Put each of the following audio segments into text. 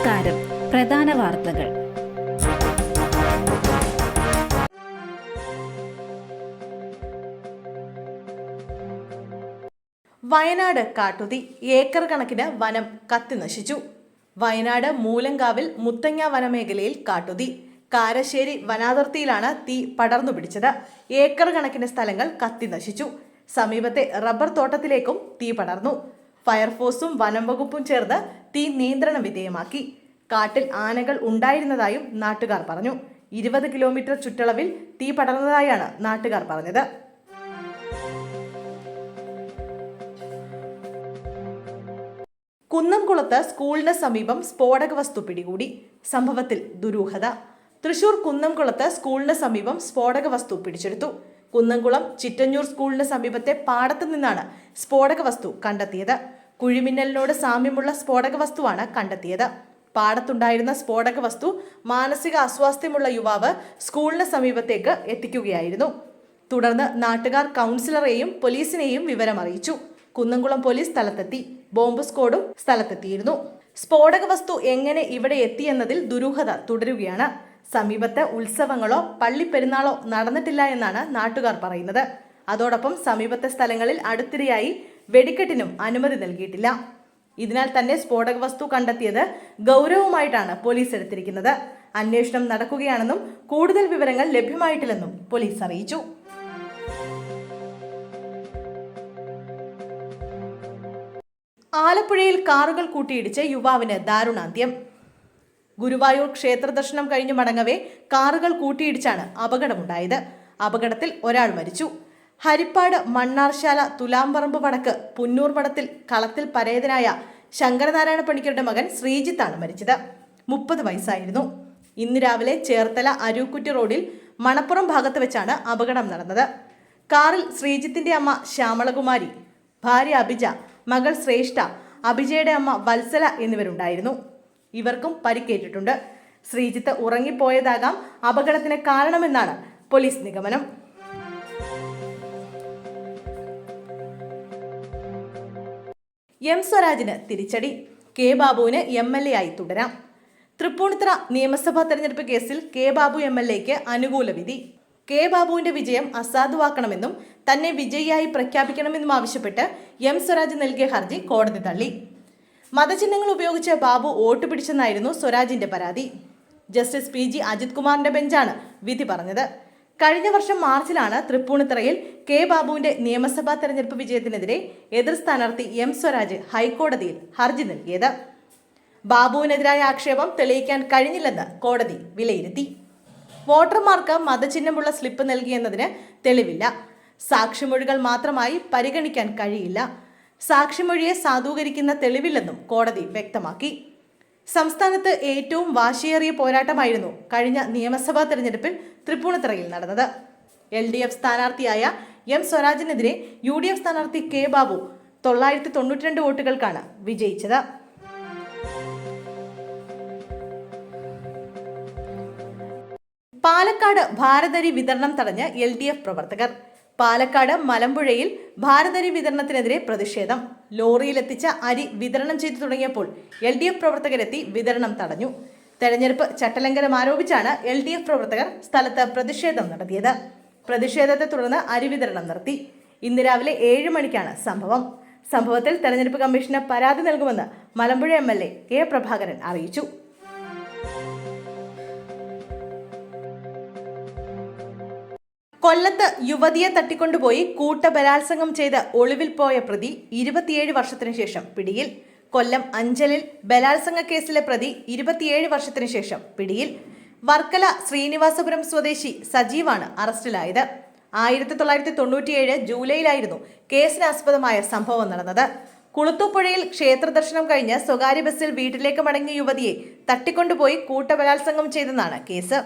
നമസ്കാരം. പ്രധാന വാർത്തകൾ. വയനാട് കാട്ടുതി ഏക്കർ കണക്കിന് വനം കത്തിനശിച്ചു വയനാട് മൂലങ്കാവിൽ മുത്തങ്ങ വനമേഖലയിൽ കാട്ടുതി. കാരശ്ശേരി വനാതിർത്തിയിലാണ് തീ പടർന്നു പിടിച്ചത്. ഏക്കർ കണക്കിന് സ്ഥലങ്ങൾ കത്തിനശിച്ചു സമീപത്തെ റബ്ബർ തോട്ടത്തിലേക്കും തീ പടർന്നു. ഫയർഫോഴ്സും വനം വകുപ്പും ചേർന്ന് തീ നിയന്ത്രണ വിധേയമാക്കി. കാട്ടിൽ ആനകൾ ഉണ്ടായിരുന്നതായും നാട്ടുകാർ പറഞ്ഞു. ഇരുപത് കിലോമീറ്റർ ചുറ്റളവിൽ തീ പടർന്നതായാണ് നാട്ടുകാർ പറഞ്ഞത്. കുന്നംകുളത്ത് സ്കൂളിന് സമീപം സ്ഫോടക വസ്തു പിടികൂടി. സംഭവത്തിൽ ദുരൂഹത. തൃശൂർ കുന്നംകുളത്ത് സ്കൂളിന് സമീപം സ്ഫോടക വസ്തു പിടിച്ചെടുത്തു. കുന്നംകുളം ചിറ്റഞ്ഞൂർ സ്കൂളിന് സമീപത്തെ പാടത്തു നിന്നാണ് സ്ഫോടക വസ്തു കണ്ടെത്തിയത്. കുഴിമിന്നലിനോട് സാമ്യമുള്ള സ്ഫോടക വസ്തുവാണ് കണ്ടെത്തിയത്. പാടത്തുണ്ടായിരുന്ന സ്ഫോടക വസ്തു മാനസിക അസ്വാസ്ഥ്യമുള്ള യുവാവ് സ്കൂളിന് സമീപത്തേക്ക് എത്തിക്കുകയായിരുന്നു. തുടർന്ന് നാട്ടുകാർ കൗൺസിലറെയും പോലീസിനെയും വിവരം അറിയിച്ചു കുന്നംകുളം പോലീസ് സ്ഥലത്തെത്തി. ബോംബ് സ്ക്വാഡും സ്ഥലത്തെത്തിയിരുന്നു. സ്ഫോടക വസ്തു എങ്ങനെ ഇവിടെ എത്തിയെന്നതിൽ ദുരൂഹത തുടരുകയാണ്. സമീപത്ത് ഉത്സവങ്ങളോ പള്ളിപ്പെരുന്നാളോ നടന്നിട്ടില്ല എന്നാണ് നാട്ടുകാർ പറയുന്നത്. അതോടൊപ്പം സമീപത്തെ സ്ഥലങ്ങളിൽ അടുത്തിടെയായി വെടിക്കെട്ടിനും അനുമതി നൽകിയിട്ടില്ല. ഇതിനാൽ തന്നെ സ്ഫോടക വസ്തു കണ്ടെത്തിയത് ഗൗരവമായിട്ടാണ് പോലീസ് എടുത്തിരിക്കുന്നത്. അന്വേഷണം നടക്കുകയാണെന്നും കൂടുതൽ വിവരങ്ങൾ ലഭ്യമായിട്ടില്ലെന്നും പോലീസ് അറിയിച്ചു. ആലപ്പുഴയിൽ കാറുകൾ കൂട്ടിയിടിച്ച് യുവാവിന് ദാരുണാന്ത്യം. ഗുരുവായൂർ ക്ഷേത്ര ദർശനം കഴിഞ്ഞു മടങ്ങവേ കാറുകൾ കൂട്ടിയിടിച്ചാണ് അപകടമുണ്ടായത്. അപകടത്തിൽ ഒരാൾ മരിച്ചു. ഹരിപ്പാട് മണ്ണാർശാല തുലാംപറമ്പ് വടക്ക് പുന്നൂർ മഠത്തിൽ കളത്തിൽ പരേതനായ ശങ്കരനാരായണ പണിക്കരുടെ മകൻ ശ്രീജിത്താണ് മരിച്ചത്. മുപ്പത് വയസ്സായിരുന്നു. ഇന്ന് രാവിലെ ചേർത്തല അരൂക്കുറ്റി റോഡിൽ മണപ്പുറം ഭാഗത്ത് വെച്ചാണ് അപകടം നടന്നത്. കാറിൽ ശ്രീജിത്തിന്റെ അമ്മ ശ്യാമളകുമാരി ഭാര്യ അഭിജ മകൾ ശ്രേഷ്ഠ അഭിജയുടെ അമ്മ വത്സല എന്നിവരുണ്ടായിരുന്നു. ഇവർക്കും പരിക്കേറ്റിട്ടുണ്ട്. ശ്രീജിത്ത് ഉറങ്ങിപ്പോയതാകാം അപകടത്തിന് കാരണമെന്നാണ് പോലീസ് നിഗമനം. എം സ്വരാജിന് തിരിച്ചടി. കെ ബാബുവിന് എം എൽ എ ആയി തുടരാം. തൃപ്പൂണിത്തുറ നിയമസഭാ തെരഞ്ഞെടുപ്പ് കേസിൽ കെ ബാബു എം എൽ എക്ക് അനുകൂല വിധി. കെ ബാബുവിന്റെ വിജയം അസാധുവാക്കണമെന്നും തന്നെ വിജയിയായി പ്രഖ്യാപിക്കണമെന്നും ആവശ്യപ്പെട്ട് എം സ്വരാജ് നൽകിയ ഹർജി കോടതി തള്ളി. മതചിഹ്നങ്ങൾ ഉപയോഗിച്ച് ബാബു വോട്ട് പിടിച്ചെന്നായിരുന്നു സ്വരാജിന്റെ പരാതി. ജസ്റ്റിസ് പി ജി അജിത് കുമാറിന്റെ ബെഞ്ചാണ് വിധി പറഞ്ഞത്. കഴിഞ്ഞ വർഷം മാർച്ചിലാണ് തൃപ്പൂണിത്തറയിൽ കെ ബാബുവിന്റെ നിയമസഭാ തെരഞ്ഞെടുപ്പ് വിജയത്തിനെതിരെ എതിർ സ്ഥാനാർത്ഥി എം സ്വരാജ് ഹൈക്കോടതിയിൽ ഹർജി നൽകിയത്. ബാബുവിനെതിരായ ആക്ഷേപം തെളിയിക്കാൻ കഴിഞ്ഞില്ലെന്ന് കോടതി വിലയിരുത്തി. വോട്ടർമാർക്ക് മതചിഹ്നമുള്ള സ്ലിപ്പ് നൽകിയെന്നതിന് തെളിവില്ല. സാക്ഷിമൊഴികൾ മാത്രമായി പരിഗണിക്കാൻ കഴിയില്ല. സാക്ഷിമൊഴിയെ സാധൂകരിക്കുന്ന തെളിവില്ലെന്നും കോടതി വ്യക്തമാക്കി. സംസ്ഥാനത്ത് ഏറ്റവും വാശിയേറിയ പോരാട്ടമായിരുന്നു കഴിഞ്ഞ നിയമസഭാ തെരഞ്ഞെടുപ്പിൽ തൃപ്പൂണിത്തറയിൽ നടന്നത്. എൽ ഡി എഫ് സ്ഥാനാർത്ഥിയായ എം സ്വരാജിനെതിരെ യു ഡി എഫ് സ്ഥാനാർത്ഥി കെ ബാബു തൊള്ളായിരത്തി തൊണ്ണൂറ്റിരണ്ട് വോട്ടുകൾക്കാണ് വിജയിച്ചത്. പാലക്കാട് ഭാരതരി വിതരണം തടഞ്ഞ് എൽ ഡി എഫ് പ്രവർത്തകർ. പാലക്കാട് മലമ്പുഴയിൽ ഭാരതരി വിതരണത്തിനെതിരെ പ്രതിഷേധം. ലോറിയിലെത്തിച്ച അരി വിതരണം ചെയ്തു തുടങ്ങിയപ്പോൾ എൽ ഡി എഫ് പ്രവർത്തകരെത്തി വിതരണം തടഞ്ഞു. തെരഞ്ഞെടുപ്പ് ചട്ടലംഘനം ആരോപിച്ചാണ് എൽ ഡി എഫ് പ്രവർത്തകർ സ്ഥലത്ത് പ്രതിഷേധം നടത്തിയത്. പ്രതിഷേധത്തെ തുടർന്ന് അരി വിതരണം നിർത്തി. ഇന്ന് രാവിലെ ഏഴ് മണിക്കാണ് സംഭവം. സംഭവത്തിൽ തെരഞ്ഞെടുപ്പ് കമ്മീഷന് പരാതി നൽകുമെന്ന് Malampuzha M L A K Prabhakaran അറിയിച്ചു. കൊല്ലത്ത് യുവതിയെ തട്ടിക്കൊണ്ടുപോയി കൂട്ടബലാത്സംഗം ചെയ്ത് ഒളിവിൽ പോയ പ്രതി ഇരുപത്തിയേഴ് വർഷത്തിനു ശേഷം പിടിയിൽ. കൊല്ലം അഞ്ചലിൽ ബലാത്സംഗ കേസിലെ പ്രതി ഇരുപത്തിയേഴ് വർഷത്തിനു ശേഷം പിടിയിൽ. വർക്കല ശ്രീനിവാസപുരം സ്വദേശി സജീവാണ് അറസ്റ്റിലായത്. ആയിരത്തി തൊള്ളായിരത്തി തൊണ്ണൂറ്റിയേഴ് ജൂലൈയിലായിരുന്നു കേസിനാസ്പദമായ സംഭവം നടന്നത്. കുളുത്തൂപ്പുഴയിൽ ക്ഷേത്ര ദർശനം കഴിഞ്ഞ് സ്വകാര്യ ബസ്സിൽ വീട്ടിലേക്ക് മടങ്ങിയ യുവതിയെ തട്ടിക്കൊണ്ടുപോയി കൂട്ടബലാത്സംഗം ചെയ്തെന്നാണ് കേസ്.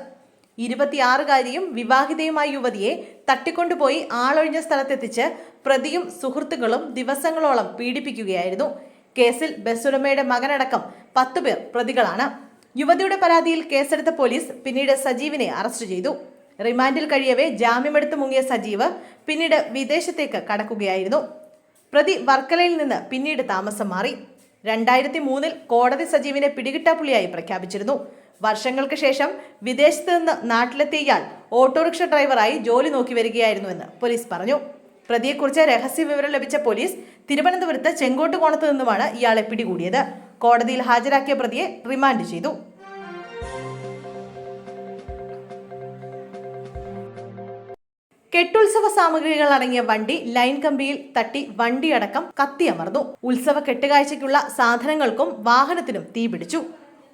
ഇരുപത്തിയാറുകാരിയും വിവാഹിതയുമായ യുവതിയെ തട്ടിക്കൊണ്ടുപോയി ആളൊഴിഞ്ഞ സ്ഥലത്തെത്തിച്ച് പ്രതിയും സുഹൃത്തുക്കളും ദിവസങ്ങളോളം പീഡിപ്പിക്കുകയായിരുന്നു. കേസിൽ ബസ്സുടമയുടെ മകനടക്കം പത്തുപേർ പ്രതികളാണ്. യുവതിയുടെ പരാതിയിൽ കേസെടുത്ത പോലീസ് പിന്നീട് സജീവിനെ അറസ്റ്റ് ചെയ്തു. റിമാൻഡിൽ കഴിയവേ ജാമ്യമെടുത്ത് മുങ്ങിയ സജീവ് പിന്നീട് വിദേശത്തേക്ക് കടക്കുകയായിരുന്നു. പ്രതി വർക്കലയിൽ നിന്ന് പിന്നീട് താമസം മാറി. രണ്ടായിരത്തി മൂന്നിൽ കോടതി സജീവിനെ പിടികിട്ടാപ്പുള്ളിയായി പ്രഖ്യാപിച്ചിരുന്നു. വർഷങ്ങൾക്ക് ശേഷം വിദേശത്ത് നിന്ന് നാട്ടിലെത്തിയ ഇയാൾ ഓട്ടോറിക്ഷ ഡ്രൈവറായി ജോലി നോക്കി വരികയായിരുന്നുവെന്ന് പോലീസ് പറഞ്ഞു. പ്രതിയെക്കുറിച്ച് രഹസ്യ വിവരം ലഭിച്ച പോലീസ് തിരുവനന്തപുരത്ത് ചെങ്കോട്ടുകോണത്ത് നിന്നുമാണ് ഇയാളെ പിടികൂടിയത്. കോടതിയിൽ ഹാജരാക്കിയ പ്രതിയെ റിമാൻഡ് ചെയ്തു. കെട്ടുത്സവ സാമഗ്രികൾ അടങ്ങിയ വണ്ടി ലൈൻ കമ്പിയിൽ തട്ടി വണ്ടിയടക്കം കത്തിയമർന്നു. ഉത്സവ കെട്ടുകാഴ്ചയ്ക്കുള്ള സാധനങ്ങൾക്കും വാഹനത്തിനും തീപിടിച്ചു.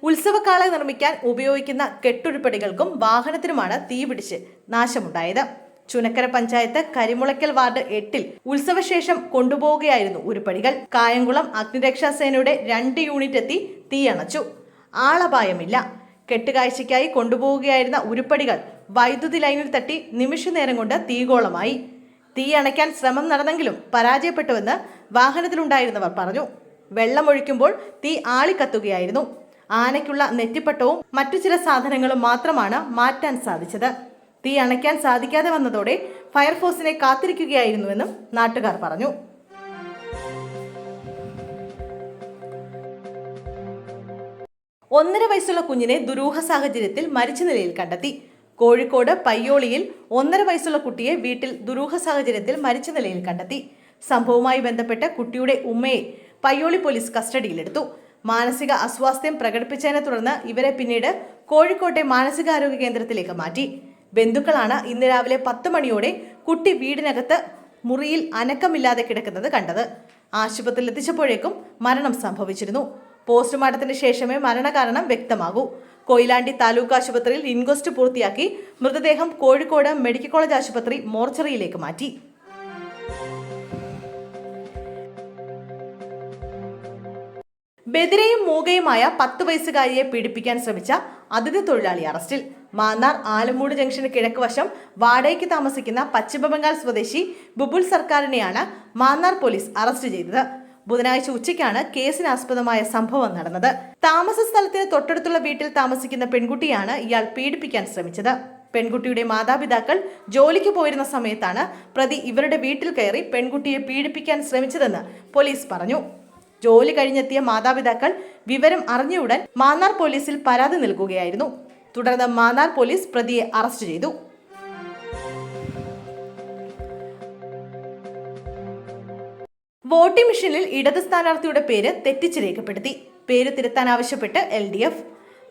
ഉത്സവക്കാളെ നിർമ്മിക്കാൻ ഉപയോഗിക്കുന്ന കെട്ടുരുപ്പടികൾക്കും വാഹനത്തിനുമാണ് തീപിടിച്ച് നാശമുണ്ടായത്. ചുനക്കര പഞ്ചായത്ത് കരിമുളയ്ക്കൽ വാർഡ് എട്ടിൽ ഉത്സവശേഷം കൊണ്ടുപോവുകയായിരുന്നു ഉരുപ്പടികൾ. കായംകുളം അഗ്നിരക്ഷാസേനയുടെ രണ്ട് യൂണിറ്റ് എത്തി തീയണച്ചു ആളപായമില്ല. കെട്ടുകാഴ്ചയ്ക്കായി കൊണ്ടുപോവുകയായിരുന്ന ഉരുപ്പടികൾ വൈദ്യുതി ലൈനിൽ തട്ടി നിമിഷനേരം കൊണ്ട് തീഗോളമായി തീ അണയ്ക്കാൻ ശ്രമം നടന്നെങ്കിലും പരാജയപ്പെട്ടുവെന്ന് വാഹനത്തിലുണ്ടായിരുന്നവർ പറഞ്ഞു. വെള്ളമൊഴിക്കുമ്പോൾ തീ ആളിക്കത്തുകയായിരുന്നു. ആനയ്ക്കുള്ള നെറ്റിപ്പട്ടവും മറ്റു ചില സാധനങ്ങളും മാത്രമാണ് മാറ്റാൻ സാധിച്ചത്. തീ അണയ്ക്കാൻ സാധിക്കാതെ വന്നതോടെ ഫയർഫോഴ്സിനെ കാത്തിരിക്കുകയായിരുന്നുവെന്നും നാട്ടുകാർ പറഞ്ഞു. ഒന്നര വയസ്സുള്ള കുഞ്ഞിനെ ദുരൂഹ സാഹചര്യത്തിൽ മരിച്ച നിലയിൽ കണ്ടെത്തി. കോഴിക്കോട് പയ്യോളിയിൽ ഒന്നര വയസ്സുള്ള കുട്ടിയെ വീട്ടിൽ ദുരൂഹ സാഹചര്യത്തിൽ മരിച്ച നിലയിൽ കണ്ടെത്തി. സംഭവവുമായി ബന്ധപ്പെട്ട് കുട്ടിയുടെ ഉമ്മയെ പയ്യോളി പോലീസ് കസ്റ്റഡിയിലെടുത്തു. മാനസിക അസ്വാസ്ഥ്യം പ്രകടിപ്പിച്ചതിനെ തുടർന്ന് ഇവരെ പിന്നീട് കോഴിക്കോട്ടെ മാനസികാരോഗ്യ കേന്ദ്രത്തിലേക്ക് മാറ്റി. ബന്ധുക്കളാണ് ഇന്ന് രാവിലെ പത്ത് മണിയോടെ കുട്ടി വീടിനകത്ത് മുറിയിൽ അനക്കമില്ലാതെ കിടക്കുന്നത് കണ്ടത്. ആശുപത്രിയിൽ എത്തിച്ചപ്പോഴേക്കും മരണം സംഭവിച്ചിരുന്നു. പോസ്റ്റ്മോർട്ടത്തിന് ശേഷമേ മരണകാരണം വ്യക്തമാകൂ. കൊയിലാണ്ടി താലൂക്ക് ആശുപത്രിയിൽ ഇൻക്വസ്റ്റ് പൂർത്തിയാക്കി മൃതദേഹം കോഴിക്കോട് മെഡിക്കൽ കോളേജ് ആശുപത്രി മോർച്ചറിയിലേക്ക് മാറ്റി. ബദിരയും മൂകയുമായ പത്ത് വയസ്സുകാരിയെ പീഡിപ്പിക്കാൻ ശ്രമിച്ച അതിഥി തൊഴിലാളി അറസ്റ്റിൽ. മാന്നാർ ആലമൂട് ജംഗ്ഷന് കിഴക്ക് വശം വാടകയ്ക്ക് താമസിക്കുന്ന പശ്ചിമബംഗാൾ സ്വദേശി ബുബുൽ സർക്കാരിനെയാണ് മാന്നാർ പോലീസ് അറസ്റ്റ് ചെയ്തത്. ബുധനാഴ്ച ഉച്ചയ്ക്കാണ് കേസിനാസ്പദമായ സംഭവം നടന്നത്. താമസ സ്ഥലത്തിന് തൊട്ടടുത്തുള്ള വീട്ടിൽ താമസിക്കുന്ന പെൺകുട്ടിയാണ് ഇയാൾ പീഡിപ്പിക്കാൻ ശ്രമിച്ചത്. പെൺകുട്ടിയുടെ മാതാപിതാക്കൾ ജോലിക്ക് പോയിരുന്ന സമയത്താണ് പ്രതി ഇവരുടെ വീട്ടിൽ കയറി പെൺകുട്ടിയെ പീഡിപ്പിക്കാൻ ശ്രമിച്ചതെന്ന് പോലീസ് പറഞ്ഞു. ജോലി കഴിഞ്ഞെത്തിയ മാതാപിതാക്കൾ വിവരം അറിഞ്ഞയുടൻ മാന്നാർ പോലീസിൽ പരാതി നൽകുകയായിരുന്നു. തുടർന്ന് മാന്നാർ പോലീസ് പ്രതിയെ അറസ്റ്റ് ചെയ്തു. വോട്ടിംഗ് മെഷീനിൽ ഇടത് സ്ഥാനാർത്ഥിയുടെ പേര് തെറ്റിച്ച് രേഖപ്പെടുത്തി. പേര് തിരുത്താൻ ആവശ്യപ്പെട്ട് L D F.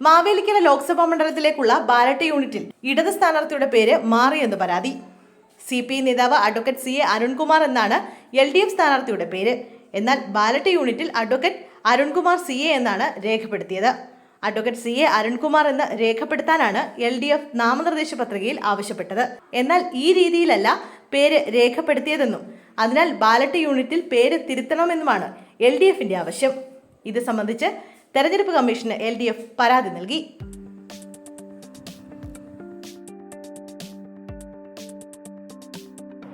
Mavelikkara Lok Sabha മണ്ഡലത്തിലേക്കുള്ള ballot യൂണിറ്റിൽ ഇടത് സ്ഥാനാർത്ഥിയുടെ പേര് മാറിയെന്ന് പരാതി. സി പി നേതാവ് അഡ്വക്കേറ്റ് സി എ അരുൺകുമാർ എന്നാണ് എൽ ഡി എഫ് സ്ഥാനാർത്ഥിയുടെ പേര്. എന്നാൽ ബാലറ്റ് യൂണിറ്റിൽ അഡ്വക്കേറ്റ് അരുൺകുമാർ സി എ എന്നാണ് രേഖപ്പെടുത്തിയത്. അഡ്വക്കേറ്റ് സി എ അരുൺകുമാർ എന്ന് രേഖപ്പെടുത്താനാണ് എൽ ഡി എഫ് നാമനിർദ്ദേശ പത്രികയിൽ ആവശ്യപ്പെട്ടത്. എന്നാൽ ഈ രീതിയിലല്ല പേര് രേഖപ്പെടുത്തിയതെന്നും അതിനാൽ ബാലറ്റ് യൂണിറ്റിൽ പേര് തിരുത്തണമെന്നുമാണ് എൽ ഡി എഫിന്റെ ആവശ്യം. ഇത് സംബന്ധിച്ച് തെരഞ്ഞെടുപ്പ് കമ്മീഷന് എൽ ഡി എഫ് പരാതി നൽകി.